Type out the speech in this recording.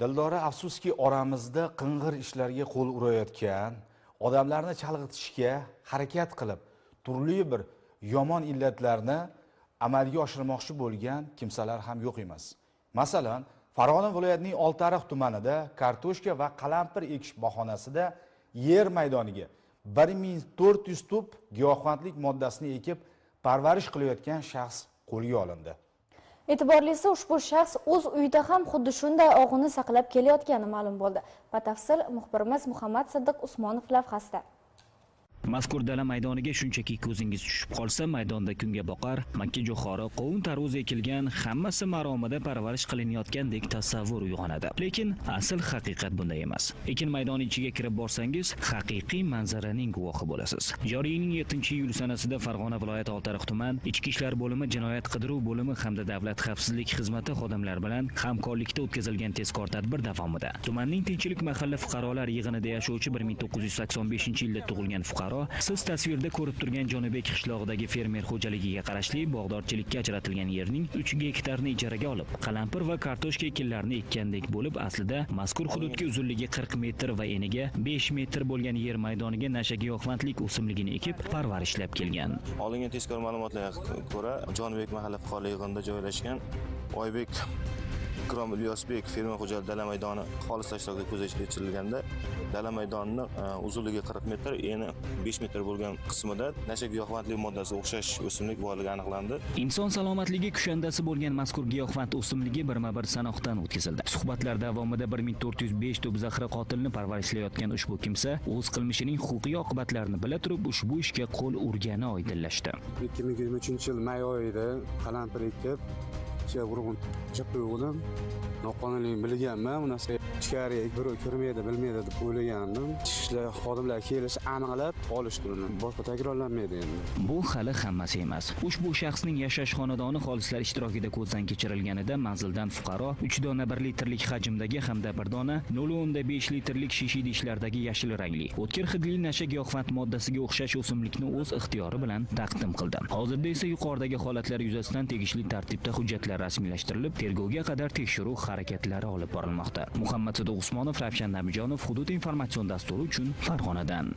dildora afsuski oramizda qing'ir ishlarga qo'l urayotgan odamlarni chalg'itishga harakat qilib turli bir yomon illatlarni amalga oshirmoqchi bo'lgan kimsalar ham yo'q emas. Masalan farg'ona viloyatining oltiariq tumanida kartoshka va qalampir ekish bahonasida yer maydoniga bir ming to'rt yuz tup giyohvandlik moddasini ekib parvarish qilayotgan shaxs qo'lga olindi. E'tiborlisi ushbu shaxs o'z uyida ham xuddi shunday og'uni saqlab kelayotgani ma'lum bo'ldi. Batafsil muxbirimiz muhammad siddiq usmonov lavhasida mazkur dala maydoniga shunchaki ko'zingiz tushib qolsa maydonda kunga boqar. Makka jo'xori qovun tarvuz ekilgan hammasi maromida parvarish qilinayotgandek tasavvur uyg'onadi. Lekin asl haqiqat bunday emas. Ekin maydoni ichiga kirib borsangiz haqiqiy manzaraning guvohi bo'lasiz. Joriy yilning 7 iyul sanasida farg'ona viloyati oltiariq tuman ichki ishlar bo'limi jinoyat qidiruv bo'limi hamda davlat xavfsizlik xizmati xodimlari bilan hamkorlikda o'tkazilgan tezkor tadbir davomida. Tumanning tinchlik mahalla fuqarolar yig'inida yashovchi 1985 yilda tug'ilgan fuqaro siz tasvirda ko'rib turgan jonibek qishlog'idagi fermer xo'jaligiga qarashli bog'dorchilikka ajratilgan yerning 3 gektarni ijaraga olib qalampir va kartoshka ekinlarini ekkandek bo'lib aslida mazkur hududga uzunligi 40 metr va eniga 5 metr bo'lgan yer maydoniga nasha giyohvandlik o'simligini ekib parvarishlab kelgan. Olingan tezkor ma'lumotlarga ko'ra jonibek mahalla fuqarolar yig'inida joylashgan oybek ikrom ilyosbek fermer xo'jaligi dala maydoni xolis tashkilotga ko'zda kechirilganda dala maydonini e, uzunligi 40 metr eni 5 metr bo'lgan qismida nasha giyohvandlik moddasiga o'xshash o'simlik borligi aniqlandi. Inson salomatligi kushandasi bo'lgan mazkur giyohvand o'simligi birma bir sanoqdan o'tkazildi. Suhbatlar davomida 1405 tup zahri qotilni parvarishlayotgan ushbu kimsa o'z qilmishining huquqiy oqibatlarini bila turib ushbu ishga qo'l urgani oydinlashdi. 2023 yil may oyida qalampir ekib Türkiye grubun çıktığı olan noqonuniy bilganman bu narsa ichkariga birov kirmaydi bilmaydi deb o'ylagandim. Ichki ishlar xodimlar kelish aniqlab olishdi uni boshqa takrorlanmaydi endi. Bu hali hammasi emas. Ushbu shaxsning yashash xonadoni xolislar ishtirokida ko'zdan kechirilganida manzildan fuqaro 3 dona 1 litrlik hajmdagi hamda bir dona 0.5 litrlik shisha idishlardagi yashil rangli o'tkir hidli nasha giyohvand moddasiga o'xshash o'simlikni o'z ixtiyori bilan taqdim qildi. Hozirda esa yuqoridagi holatlar yuzasidan tegishli tartibda hujjatlar rasmiylashtirilib tergovga qadar tekshiruv harakatlari olib borilmoqda. Muhammad sidiq usmonov ravshan nabijonov hudud informatsion dasturi uchun farg'onadan.